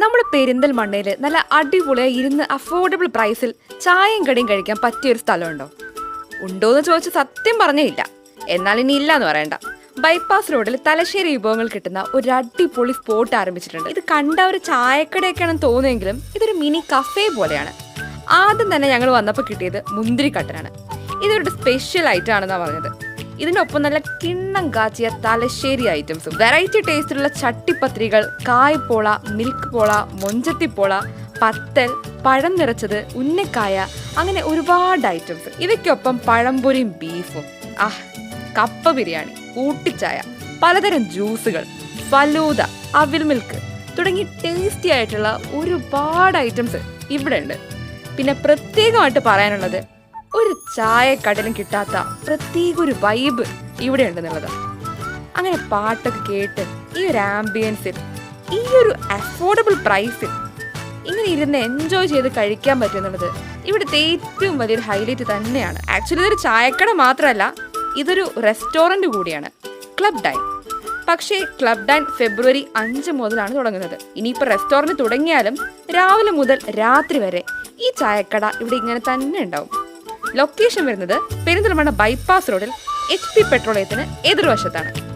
നമ്മുടെ പെരിന്തൽമണ്ണയിൽ നല്ല അടിപൊളിയായി ഇരുന്ന് അഫോർഡബിൾ പ്രൈസിൽ ചായയും കടിയും കഴിക്കാൻ പറ്റിയൊരു സ്ഥലമുണ്ടോ? ഉണ്ടോയെന്ന് ചോദിച്ചാൽ സത്യം പറഞ്ഞില്ല. എന്നാൽ ഇനി ഇല്ല എന്ന് പറയണ്ട ബൈപ്പാസ് റോഡിൽ തലശ്ശേരി വിഭവങ്ങൾ കിട്ടുന്ന ഒരു അടിപൊളി സ്പോട്ട് ആരംഭിച്ചിട്ടുണ്ട്. ഇത് കണ്ട ഒരു ചായക്കടയൊക്കെയാണെന്ന് തോന്നുമെങ്കിലും ഇതൊരു മിനി കഫേ പോലെയാണ്. ആദ്യം തന്നെ ഞങ്ങൾ വന്നപ്പോൾ കിട്ടിയത് മുന്തിരിക്കട്ടനാണ്. ഇതൊരു സ്പെഷ്യൽ ഐറ്റം ആണെന്നാണ് പറഞ്ഞത്. ഇതിനൊപ്പം നല്ല കിണ്ണം കാച്ചിയ തലശ്ശേരി ഐറ്റംസും വെറൈറ്റി ടേസ്റ്റിലുള്ള ചട്ടിപ്പത്രികൾ കായ്പോള മിൽക്ക് പോള മൊഞ്ചത്തിപ്പോള പത്തൽ പഴം നിറച്ചത് ഉന്നക്കായ അങ്ങനെ ഒരുപാട് ഐറ്റംസ് ഇവയ്ക്കൊപ്പം പഴംപൊരിയും ബീഫും ആഹ് കപ്പ ബിരിയാണി ഊട്ടിച്ചായ പലതരം ജ്യൂസുകൾ ഫലൂദ അവിൽ മിൽക്ക് തുടങ്ങി ടേസ്റ്റി ആയിട്ടുള്ള ഒരുപാട് ഐറ്റംസ് ഇവിടെ ഉണ്ട് പിന്നെ പ്രത്യേകമായിട്ട് പറയാനുള്ളത് ഒരു ചായക്കടലും കിട്ടാത്ത പ്രത്യേക ഒരു വൈബ് ഇവിടെ ഉണ്ടെന്നുള്ളത് അങ്ങനെ പാട്ടൊക്കെ കേട്ട് ഈ ഒരു ആംബിയൻസിൽ ഈ ഒരു അഫോർഡബിൾ പ്രൈസിൽ ഇങ്ങനെ ഇരുന്ന് എൻജോയ് ചെയ്ത് കഴിക്കാൻ പറ്റുന്നുള്ളത് ഇവിടുത്തെ ഏറ്റവും വലിയൊരു ഹൈലൈറ്റ് തന്നെയാണ്. ആക്ച്വലി ഇതൊരു ചായക്കട മാത്രമല്ല ഇതൊരു റെസ്റ്റോറന്റ് കൂടിയാണ്. ക്ലബ് ഡൈൻ പക്ഷേ ക്ലബ് ഡൈൻ ഫെബ്രുവരി അഞ്ച് മുതലാണ് തുടങ്ങുന്നത്. ഇനിയിപ്പോൾ റെസ്റ്റോറന്റ് തുടങ്ങിയാലും രാവിലെ മുതൽ രാത്രി വരെ ഈ ചായക്കട ഇവിടെ ഇങ്ങനെ തന്നെ ഉണ്ടാവും. ലൊക്കേഷൻ വരുന്നത് പെരിന്തൽമണ്ണ ബൈപ്പാസ് റോഡിൽ എച്ച് പി പെട്രോളിയത്തിന് എതിർവശത്താണ്.